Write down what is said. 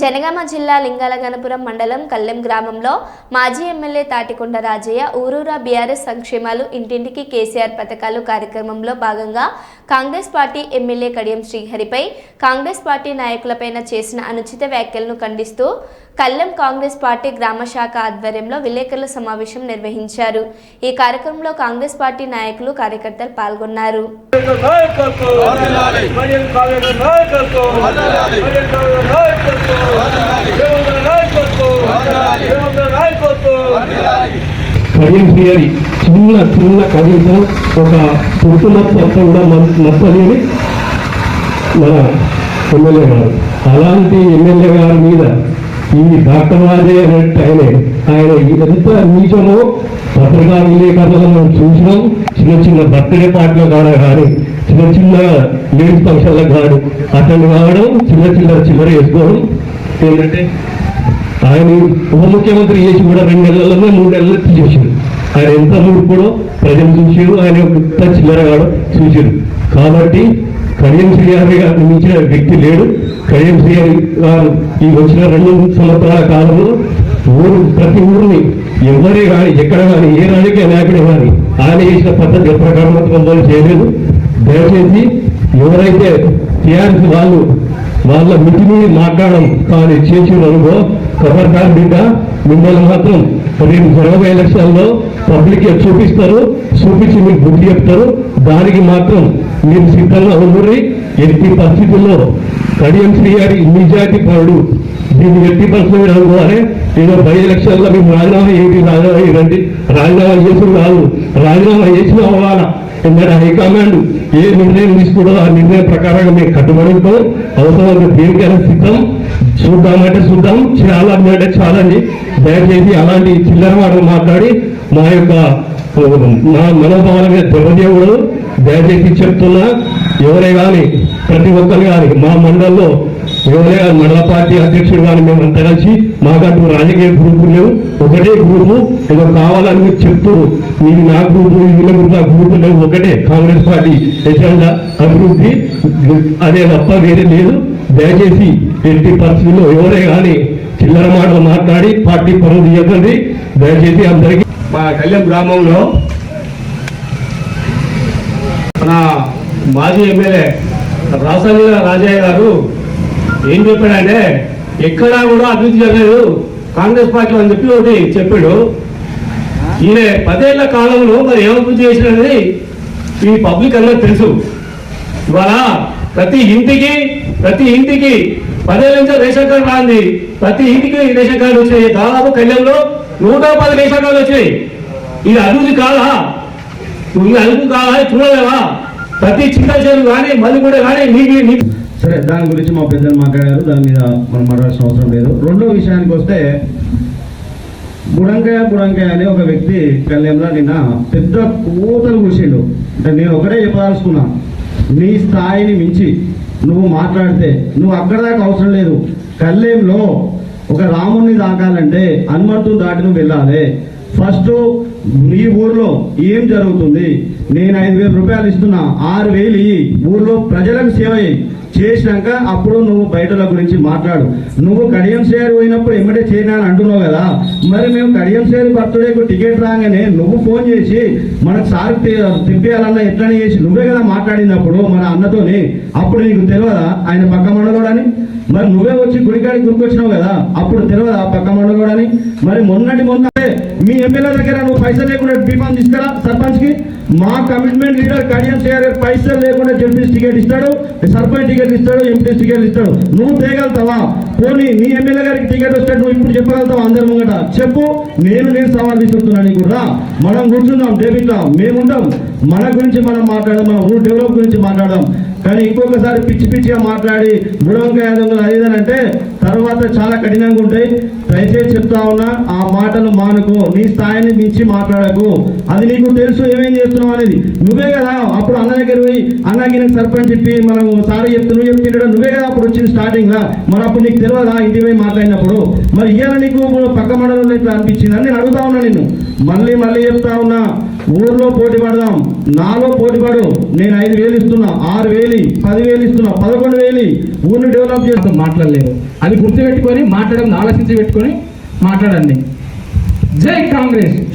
జనగామ జిల్లా లింగాలగనపురం మండలం కల్లెం గ్రామంలో మాజీ ఎమ్మెల్యే తాటికొండ రాజయ్య ఊరూరా బీఆర్ఎస్ సంక్షేమాలు ఇంటింటికి కేసీఆర్ పథకాలు కార్యక్రమంలో భాగంగా కాంగ్రెస్ పార్టీ ఎమ్మెల్యే కడియం శ్రీహరిపై కాంగ్రెస్ పార్టీ నాయకులపైన చేసిన అనుచిత వ్యాఖ్యలను ఖండిస్తూ కల్లెం కాంగ్రెస్ పార్టీ గ్రామ శాఖ ఆధ్వర్యంలో విలేకరుల సమావేశం నిర్వహించారు. ఈ కార్యక్రమంలో కాంగ్రెస్ పార్టీ నాయకులు కార్యకర్తలు పాల్గొన్నారు. కడియం థియరీ చిన్న చిన్న కవితో ఒక పురుషు మత్తు అంతా కూడా నచ్చని మన ఎమ్మెల్యే గారు. అలాంటి ఎమ్మెల్యే గారి మీద ఈ డాక్టర్ రాజే అనేట్టు ఆయన ఆయన ఎంత నీచమో పత్రికా విలేకరులను మనం చూసినాం. చిన్న చిన్న బర్త్డే పార్టీలో కాడ కానీ చిన్న చిన్న లేడీస్ ఫంక్షన్లకు కాడు అతన్ని కావడం చిన్న చిన్న చిల్లర వేసుకోవడం ఏంటంటే ఆయన ఉప ముఖ్యమంత్రి చేసి కూడా రెండు నెలలలో మూడు నెలలు తీసేసారు ఆయన ఎంత కూడా ప్రజలు చూసారు ఆయన ఎంత చిల్లర చూసారు. కాబట్టి కడియం శ్రీహరి గారిని మించిన వ్యక్తి లేడు. కడియం శ్రీహరి గారు ఈ వచ్చిన రెండు సంవత్సరాల కాలంలో ఊరు ప్రతి ఊరిని ఎవరే కానీ ఎక్కడ కానీ ఏ రాజకీయ నాయకుడే కానీ ఆయన చేసిన పద్ధతి ప్రకారం మాత్రం చేయలేదు. దయచేసి ఎవరైతే టీఆర్ఎస్ వాళ్ళు వాళ్ళ మితిని మాట్లాడడం కానీ చేసిన అనుభవం ఖబర్దార్ బిడ్డ మిమ్మల్ని మాత్రం రేపు జరగబోయే ఎలక్షన్లో పబ్లిక్ చూపిస్తారు. చూపించి మీకు బుద్ధి చెప్తారు. దానికి మాత్రం మీరు సిద్ధంగా ఉండరు ఎట్టి పరిస్థితుల్లో కడియం శ్రీ గారి నిజాతి పరుడు దీన్ని ఎట్టి పరిస్థితులు మీరు అనుకోవాలి. ఏదో బై లక్షల్లో మేము రాజీనామా ఏంటి రాజీనామా ఇవ్వండి రాజీనామా చేసి కాదు. రాజీనామా చేసిన అవ్వాలా ఎందుకంటే హైకమాండ్ ఏ నిర్ణయం తీసుకుంటుందో ఆ నిర్ణయం ప్రకారంగా మేము కట్టుబడి ఉంటాం అవసరమైన దేనికైనా సిద్ధం. చూద్దామంటే చూద్దాం. చేయాలంటే చాలండి దయచేసి అలాంటి చిల్లర మాటలు మాట్లాడి మా యొక్క మా మనోభావాల మీద దెబ్బతీయకూడదు దయచేసి చెప్తున్నా ఎవరే కానీ ప్రతి ఒక్కరు కానీ మా మండలంలో ఎవరే కానీ మండల పార్టీ అధ్యక్షుడు కానీ మేమంతా కలిసి మాకంటూ రాజకీయ గ్రూపులు లేవు. ఒకటే గ్రూపు. ఏదో కావాలని మీరు చెప్తారు ఇది నా గ్రూపు వీళ్ళ గ్రూపు ఆ గ్రూపు లేవు. ఒకటే కాంగ్రెస్ పార్టీ. ఎజెండా అభివృద్ధి అదే తప్ప వేరే లేదు. దయచేసి ఎట్టి పరిస్థితుల్లో ఎవరే కానీ చిల్లర మాటలు మాట్లాడి పార్టీ పనులు తీయకండి. దయచేసి అందరికీ మా కళ్యాణ్ గ్రామంలో మన మాజీ ఎమ్మెల్యే రాసలీల రాజయ్య గారు ఏం చెప్పాడంటే ఎక్కడా కూడా అభివృద్ధి జరగలేదు కాంగ్రెస్ పార్టీ అని చెప్పి ఒకటి చెప్పాడు. ఈయన పదేళ్ళ కాలంలో మరి ఏమభివృద్ధి అభివృద్ధి చేసినది ఈ పబ్లిక్ అందరూ తెలుసు. ఇవాళ ప్రతి ఇంటికి ప్రతి ఇంటికి పదేళ్ళ నుంచి రేషన్ కార్డు రాంది. ప్రతి ఇంటికి రేషన్ కార్డు వచ్చినాయి దాదాపు కళ్యాణంలో నూట పది రేషన్ కార్డు వచ్చినాయి ఇది అభివృద్ధి కాదా? నువ్వు అభివృద్ధి కాదా? చూడలేవా ప్రతి చిన్న చెరువు కానీ మళ్ళీ కూడా కానీ నీకు నీకు సరే దాని గురించి మా పెద్దలు మాట్లాడారు. దాని మీద మనం మాట్లాడాల్సిన అవసరం లేదు. రెండో విషయానికి వస్తే బుడంకాయ బుడంకాయ అనే ఒక వ్యక్తి కళ్యాణంలో నిన్న పెద్ద కూతలు కూర్చిండు అంటే నేను ఒకటే చెప్పదలుచుకున్నా నీ స్థాయిని మించి నువ్వు మాట్లాడితే నువ్వు అక్కడ దాకా అవసరం లేదు. కళ్యాణంలో ఒక రాముణ్ణి దాకాలంటే హనుమంతు దాటి నువ్వు వెళ్ళాలి. ఫస్ట్ నీ ఊర్లో ఏం జరుగుతుంది? నేను ఐదు వేల రూపాయలు ఇస్తున్నా ఆరు వేలు ఊర్లో ప్రజలకు సేవ చేయి. చేసినాక అప్పుడు నువ్వు బయటల గురించి మాట్లాడు. నువ్వు కడియం షేర్ పోయినప్పుడు ఎమ్మటే చేయనా అని అంటున్నావు కదా? మరి మేము కడియం షేర్ బర్త్డేకు టికెట్ రాగానే నువ్వు ఫోన్ చేసి మనకు సార్ తిప్పేయాలన్నా ఎట్లనే చేసి నువ్వే కదా మాట్లాడింది అప్పుడు మన అన్నతోని. అప్పుడు నీకు తెలియదా ఆయన పక్క మండలోడని? మరి నువ్వే వచ్చి గుడికాడికి గురికొచ్చినావు కదా? అప్పుడు తెలియదా పక్క మండలోడని? మరి మొన్నటి మొన్న మీ ఎమ్మెల్యే దగ్గర నువ్వు పైసలు లేకుండా బీఫామ్ తీసుకురా సర్పంచ్కి మా కమిట్మెంట్ లీడర్ కడియం చేయర్ పైసలు లేకుండా జడ్పీస్ టికెట్ ఇస్తాడు సర్పంచ్ టికెట్ ఇస్తాడు ఎంపీ టికెట్ ఇస్తాడు. నువ్వు తేగలుగుతావా పోనీ నీ ఎమ్మెల్యే గారికి టికెట్ వస్తే నువ్వు ఇప్పుడు చెప్పగలుగుతావు అందరి ముంగట? చెప్పు నేను నేను సవాల్ విసురుతున్నా కూడా మనం కూర్చుందాం డేబిట్ మేముంటాం మన గురించి మనం మాట్లాడదాం మన ఊరు డెవలప్ గురించి మాట్లాడదాం. కానీ ఇంకొకసారి పిచ్చి పిచ్చిగా మాట్లాడి బుడవంకాయ దొంగలు అంటే తర్వాత చాలా కఠినంగా ఉంటాయి. దయచేసి చెప్తా ఉన్నా ఆ మాటలు మానుకో. నీ స్థాయిని మించి మాట్లాడకు. అది నీకు తెలుసు ఏమేం చేస్తున్నావు అనేది. నువ్వే కదా అప్పుడు అన్న దగ్గర పోయి అన్నకి నాకు సర్పంచ్ చెప్పి మనం సారీ చెప్తే నువ్వు చెప్తుండడం నువ్వే కదా అప్పుడు వచ్చింది స్టార్టింగ్లా మరి అప్పుడు నీకు తెలియదా ఇంటి పోయి మాట్లాడినప్పుడు? మరి ఇవాళ నీకు పక్క మండలంలో ఇట్లా అనిపించింది? అని నేను అడుగుతా ఉన్నా నిన్ను. మళ్ళీ మళ్ళీ చెప్తా ఉన్నా. ఊర్లో పోటీ పడదాం. నాలో పోటీ పడు. నేను ఐదు వేలు ఇస్తున్నా ఆరు వేలు పదివేలు ఇస్తున్నా పదకొండు వేలు. ఊరిని డెవలప్ చేస్తాం. మాట్లాడలేదు. అది అది గుర్తుపెట్టుకొని మాట్లాడడం ఆలోచించి పెట్టుకొని మాట్లాడండి. జై కాంగ్రెస్.